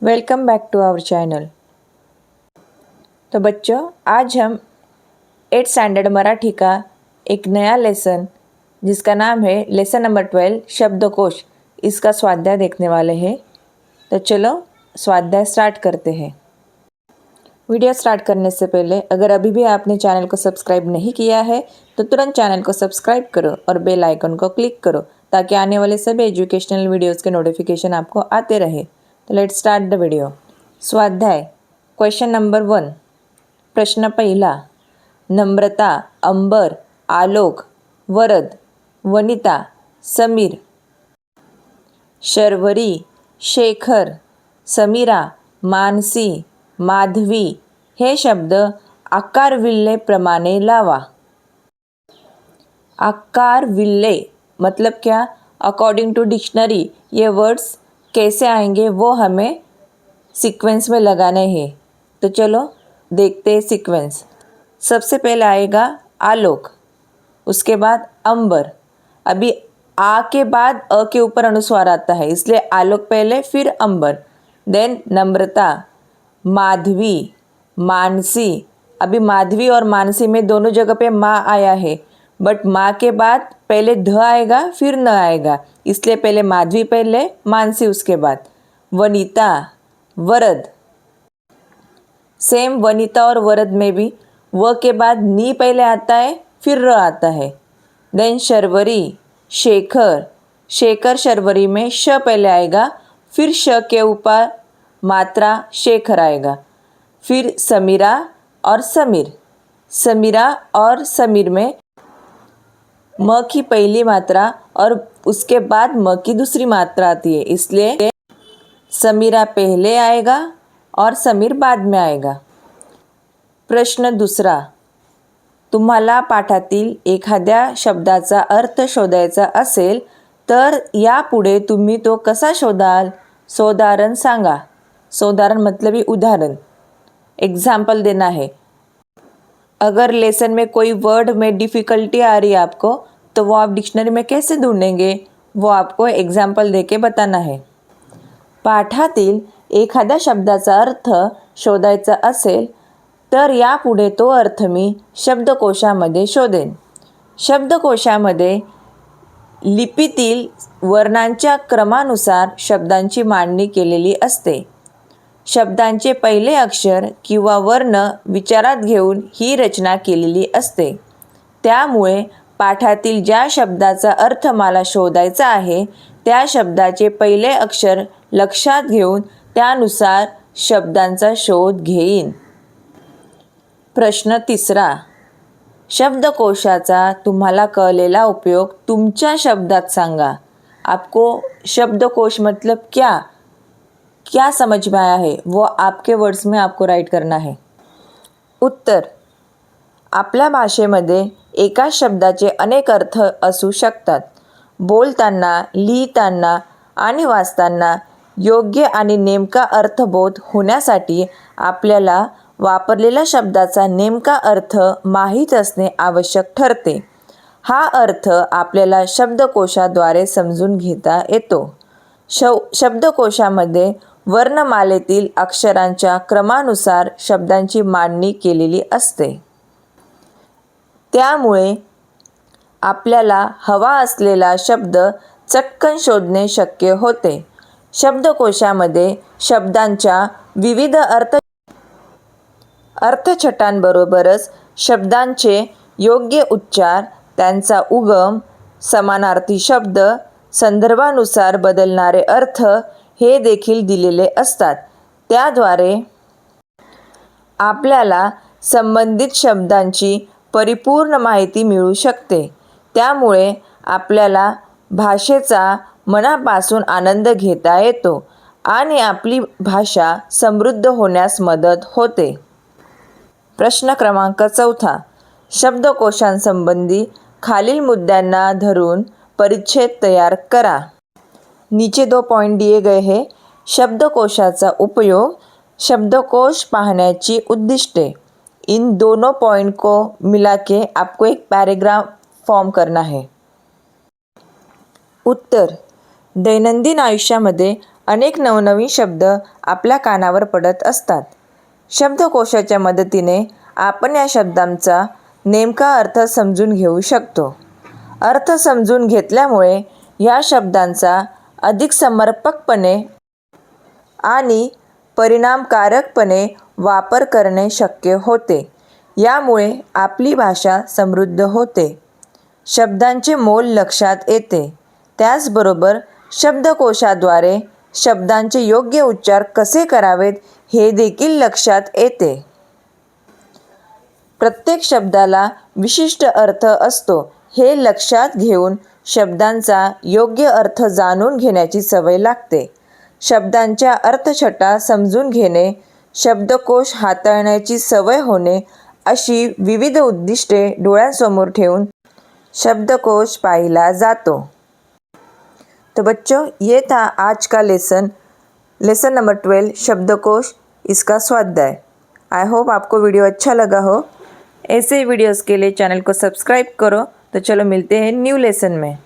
Welcome back to our channel. तो बच्चों, आज हम एट स्टैंडर्ड मराठी का एक नया लेसन जिसका नाम है लेसन नंबर ट्वेल्व शब्दकोश। इसका स्वाध्याय देखने वाले हैं। तो चलो, स्वाध्याय स्टार्ट करते हैं। वीडियो स्टार्ट करने से पहले, अगर अभी भी आपने चैनल को सब्सक्राइब नहीं किया है तो तुरंत चैनल को सब्सक्राइब करो और बेल आइकन को क्लिक करो, ताकि आने वाले सभी एजुकेशनल वीडियोस के नोटिफिकेशन आपको आते रहे। लेट स्टार्ट द व्हिडिओ स्वाध्याय क्वेश्चन नंबर वन प्रश्न पहिला नम्रता अंबर आलोक वरद वनिता समीर शर्वरी शेखर समीरा मानसी माधवी हे शब्द आकार विल्लेप्रमाणे लावा. आकार विल्ले मतलब क्या? अकॉर्डिंग टू डिक्शनरी ये वर्ड्स कैसे आएँगे वो हमें सीक्वेंस में लगाने हैं। तो चलो, देखते हैं सीक्वेंस सबसे पहले आएगा आलोक, उसके बाद अंबर। अभी आ के बाद अ के ऊपर अनुस्वार आता है, इसलिए आलोक पहले, फिर अंबर। देन नम्रता, माधवी, मानसी। अभी माधवी और मानसी में दोनों जगह पे माँ आया है। बट माँ के बाद पहले ध आएगा, फिर न आएगा। इसलिए पहले माधवी पहले मानसी उसके बाद। वनिता, वरद। सेम वनिता और वरद में भी। व के बाद नी पहले आता है, फिर र आता है। देन शर्वरी, शेखर। शेखर शर्वरी में श पहले आएगा, फिर श के ऊपर मात्रा शेखर आएगा। फिर समीरा और समीर। समीरा और समीर में म की पहली मात्रा और उसके बाद म की दूसरी मात्रा आती है। इसलिए समीरा पहले आएगा और समीर बाद में आएगा। प्रश्न दुसरा तुम्हाला पाठातील एखाद्या शब्दाचा अर्थ शोधायचा असेल तर यापुढे तुम्ही तो कसा शोधाल? सोदाहरण सांगा. सोदाहरण मतलब ही उदाहरण. एग्जाम्पल देना है अगर लेसन में कोई वर्ड में डिफ़िकल्टी आ रही है आपको तो वो आप डिक्शनरी में कैसे ढूंढेंगे? वो आपको एग्जाम्पल देके बताना है। पाठातील एखाद्या शब्दाचा अर्थ शोधायचा असेल तर यापुढे तो अर्थ मी शब्दकोशामध्ये शोधेन. शब्दकोशामध्ये लिपीतील वर्णांच्या क्रमानुसार शब्दांची मांडणी केलेली असते. शब्दांचे पहिले अक्षर किंवा वर्ण विचारात घेऊन ही रचना केलेली असते. त्यामुळे पाठातील ज्या शब्दाचा अर्थ मला शोधायचा आहे त्या शब्दाचे पहिले अक्षर लक्षात घेऊन त्यानुसार शब्दांचा शोध घेईन. प्रश्न तिसरा. शब्दकोशाचा तुम्हाला कळलेला उपयोग तुमच्या शब्दात सांगा. आपको शब्दकोश मतलब क्या? क्या समझ में आया है? वो आपके वर्ड्स में आपको राईट करना है। उत्तर आपल्या भाषेमध्ये एका शब्दाचे अनेक अर्थ असू शकतात. बोलताना लिहिताना आणि वाचताना योग्य आणि नेमका अर्थबोध होण्यासाठी आपल्याला वापरलेल्या शब्दाचा नेमका अर्थ माहीत असणे आवश्यक ठरते. हा अर्थ आपल्याला शब्दकोशाद्वारे समजून घेता येतो. शव शब्दकोशामध्ये वर्णमालेतील अक्षरांच्या क्रमानुसार शब्दांची मांडणी केलेली असते. त्यामुळे आपल्याला हवा असलेला शब्द चटकन शोधणे शक्य होते. शब्दकोशामध्ये शब्दांच्या विविध अर्थ अर्थछटांबरोबरच शब्दांचे योग्य उच्चार त्यांचा उगम समानार्थी शब्द संदर्भानुसार बदलणारे अर्थ हे देखील दिलेले असतात. त्याद्वारे आपल्याला संबंधित शब्दांची परिपूर्ण माहिती मिळू शकते. त्यामुळे आपल्याला भाषेचा मनापासून आनंद घेता येतो आणि आपली भाषा समृद्ध होण्यास मदत होते. प्रश्न क्रमांक चौथा. शब्दकोशांसंबंधी खालील मुद्द्यांना धरून परिच्छेद तयार करा. नीचे दो पॉइंट दिए गए हैं। शब्दकोशाचा उपयोग शब्दकोश पाहण्याची उद्दिष्टे इन दोनों पॉइंट को मिला के आपको एक पैराग्राफ फॉर्म करना है। उत्तर दैनंदिन आयुष्यामध्ये अनेक नवनवीन शब्द आपल्या कानावर पडत असतात। शब्दकोशाच्या मदतीने आपण या शब्दांचा नेमका अर्थ समजून घेऊ शकतो। अर्थ समजून घेतल्यामुळे या शब्दांचा अधिक समर्पकपणे आणि परिणामकारकपणे वापर करणे शक्य होते. यामुळे आपली भाषा समृद्ध होते. शब्दांचे मोल लक्षात येते. त्याचबरोबर शब्दकोशाद्वारे शब्दांचे योग्य उच्चार कसे करावेत हे देखील लक्षात येते. प्रत्येक शब्दाला विशिष्ट अर्थ असतो हे लक्षात घेऊन शब्दांचा योग्य अर्थ जाणून घेण्याची सवय लागते. शब्दांच्या अर्थछटा समजून घेणे शब्दकोश हाताळण्याची सवय होणे अशी विविध उद्दिष्टे डोळ्यांसमोर ठेवून शब्दकोश पाहिला जातो. तो बच्चों ये था आज का लेसन? लेसन नंबर ट्वेल्व शब्दकोश इसका स्वाध्याय. आई होप आपको वीडियो अच्छा लगा हो. ऐसे वीडियोस के लिए चैनल को सब्सक्राइब करो. तो चलो मिलते हैं न्यू लेसन में।